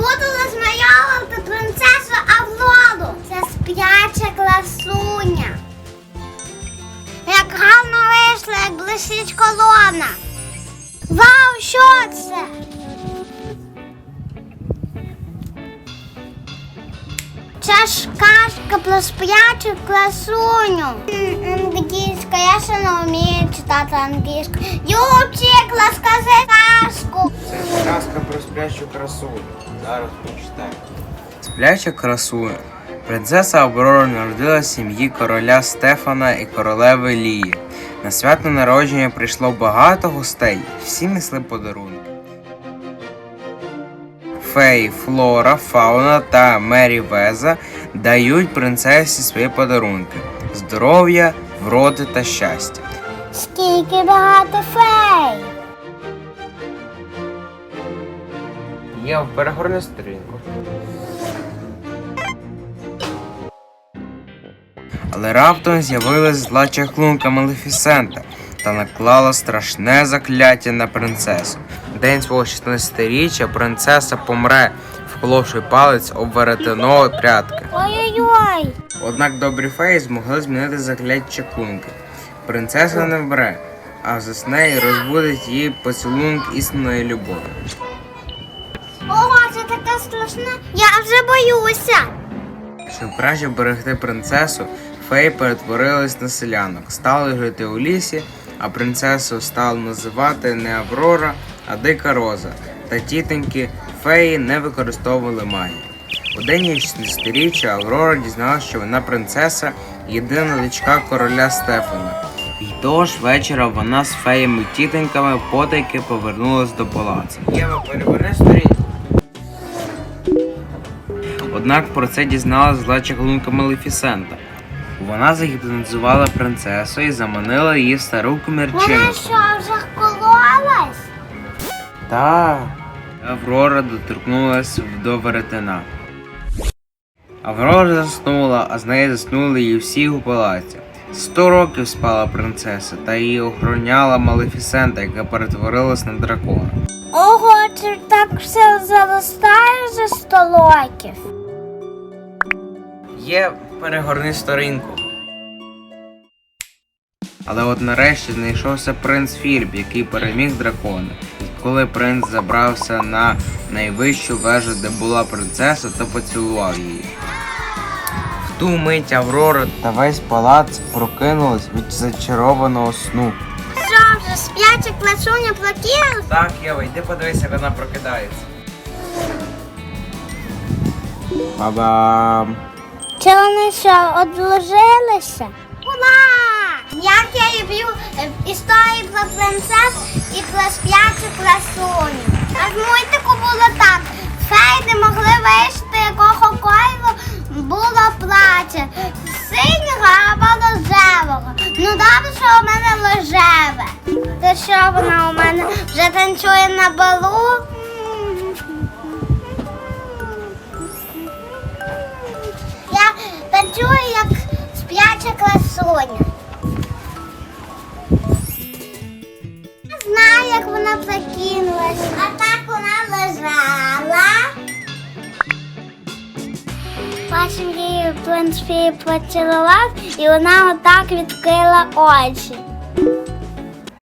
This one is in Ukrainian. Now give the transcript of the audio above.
Буду розмальовувати принцесу Авлоду. Це спряча класуня. Як гарно вийшла, як блищить колона. Вау, що це? Це ж казка про сплячу класуню. Англійська, я ще не вмію читати англійську. Ючик, розкажи казку. Це казка про сплячу красу. Зараз почитаю. Спляча красуня. Принцеса Аврора народила сім'ї короля Стефана і королеви Лії. На свято народження прийшло багато гостей, всі несли подарунки. Феї, Флора, Фауна та Мері Веза дають принцесі свої подарунки: здоров'я, вроди та щастя. Скільки багато фей. Є перегорни сторінку. Але раптом з'явилась зла чаклунка Малефісента та наклала страшне закляття на принцесу. День свого 16-річчя принцеса помре, вколовши палець об веретено прядки. Ой-ой-ой. Однак добрі феї змогли змінити закляття чаклунки. Принцеса не вмре, а засне і розбудить її поцілунок істинної любові. Ого, це таке страшне. Я вже боюся. Щоб краще берегти принцесу, феї перетворились на селянок, стали жити у лісі, а принцесу стали називати не Аврора, а Дика Роза. Та тітоньки феї не використовували магію. У день її 16-річчя Аврора дізналася, що вона принцеса, єдина дочка короля Стефана. І того ж вечора вона з феями тітоньками потайки повернулась до палацу. Єва, переверни сторінку. Однак про це дізналась зла чаклунка Малефісента. Вона загіпнотизувала принцесу і заманила її в стару Вона що, вже вкололась? Та Аврора доторкнулась до веретена. Аврора заснула, а з нею заснули і всі у палаці. Сто років спала принцеса, та її охороняла Малефісента, яка перетворилась на дракона. Ого, це так все заростає за сто років. Є перегорни сторінку. Але от нарешті знайшовся принц Філіп, який переміг дракона. Коли принц забрався на найвищу вежу, де була принцеса, то поцілував її. В ту мить Аврора та весь палац прокинулись від зачарованого сну. Що вже спляча класуня плаків? Так, Єва, йди подивися, як вона прокидається. Бабам! Чи вони що, одложилися? Ура! Як я люблю е, історії про принцес і про сп'ячу красуню. А в мультику було так. Фей не могли вийти, якого кольору було плаче. Синього або рожевого. Ну добре, що у мене рожеве. То що вона у мене вже танцює на балу? Я танцюю як спляча красуня. Як вона прокинулась. А так вона лежала. Потім її в принципі поцілував і вона отак відкрила очі.